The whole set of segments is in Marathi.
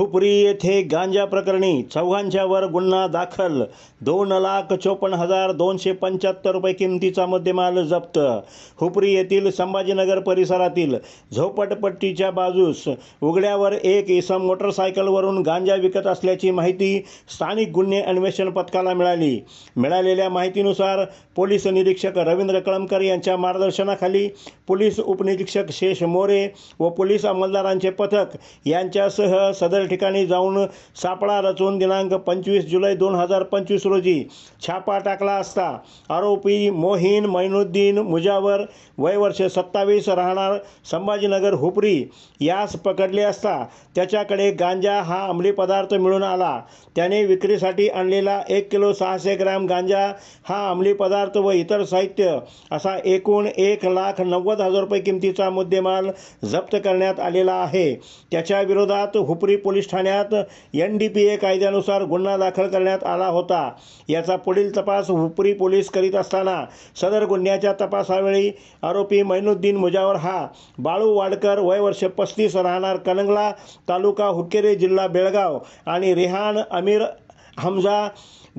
हुपरी येथे गांजा प्रकरणी चौघांच्यावर गुन्हा दाखल. दोन लाख चोपन्न हजार दोनशे पंच्याहत्तर रुपये किमतीचा मुद्देमाल जप्त. हुपरी येथील संभाजीनगर परिसरातील झोपटपट्टीच्या बाजूस उघड्यावर एक इसम मोटरसायकलवरून गांजा विकत असल्याची माहिती स्थानिक गुन्हे अन्वेषण पथकाला मिळाली. मिळालेल्या माहितीनुसार पोलीस निरीक्षक रवींद्र कळमकर यांच्या मार्गदर्शनाखाली पोलीस उपनिरीक्षक शेष मोरे व पोलीस अंमलदारांचे पथक यांच्यासह सदर ठिकाणी जाऊन सापळा रचून दिनांक पंचवीस जुलै दोन हजार पंचवीस रोजी छापा टाकला असता. आरोपी मोहीन मैनुद्दीन मुजावर वय वर्ष सत्तावीस राहणार संभाजीनगर हुपरी यास पकडले असता त्याच्याकडे गांजा हा अंमली पदार्थ मिळून आला. त्याने विक्रीसाठी आणलेला एक किलो सहाशे ग्रॅम गांजा हा अंमली पदार्थ व इतर साहित्य असा एकूण एक लाख नव्वद हजार रुपये किमतीचा मुद्देमाल जप्त करण्यात आलेला आहे. त्याच्या विरोधात हुपरी पोलीस ठाण्यात एन डी पी ए कायद्यानुसार गुन्हा दाखल करण्यात आला होता. याचा पुढील तपास हुपरी पोलीस करीत असताना सदर गुन्ह्याच्या तपासावेळी आरोपी मैनुद्दीन मुजावर हा. बाळू वाडकर वय वर्ष पस्तीस राहणार कनंगला तालुका हुकेरे जिल्हा बेळगाव आणि रेहान अमीर हमजा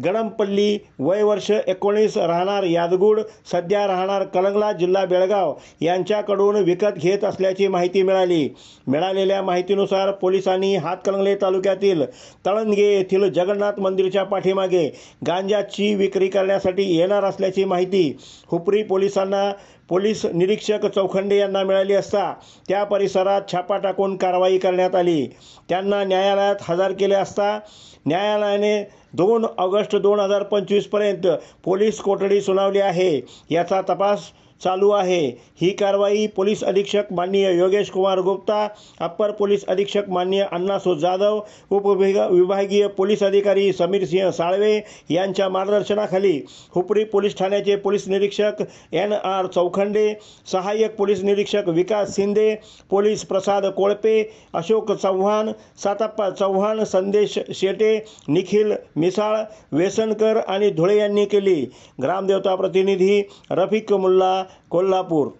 गडमपल्ली वय वर्ष एकोणीस राहणार यादगुड सध्या राहणार कलंगला जिल्हा बेळगाव. यांच्याकडून विकत घेत असल्याची माहिती मिळाली. मिळालेल्या माहितीनुसार पोलिसांनी हातकलंगले तालुक्यातील तळंगे येथील जगन्नाथ मंदिरच्या पाठीमागे गांजाची विक्री करण्यासाठी येणार असल्याची माहिती हुपरी पोलिसांना पोलीस निरीक्षक चौखंडे यांना मिळाली असता त्या परिसरात छापा टाकून कारवाई करण्यात आली. त्यांना न्यायालयात हजर केले असता न्यायालयाने दोन ऑगस्ट दोन हजार पंचवीसपर्यंत पोलीस कोठडी सुनावली आहे. याचा तपास चालू आहे. ही कारवाई पोलीस अधीक्षक माननीय योगेश कुमार गुप्ता अप्पर पोलीस अधीक्षक माननीय अण्णासो जाधव उपविभा विभागीय पोलीस अधिकारी समीर सिंह साळवे यांच्या मार्गदर्शनाखाली हुपरी पोलीस ठाण्याचे पोलीस निरीक्षक एन आर चौखंडे सहाय्यक पोलीस निरीक्षक विकास शिंदे पोलीस प्रसाद कोळपे अशोक चव्हाण साताप्पा चव्हाण संदेश शेटे निखिल मिसाळ वेसनकर आणि धुळे यांनी केली. ग्रामदेवता प्रतिनिधी रफिक मुल्ला कोल्हापूर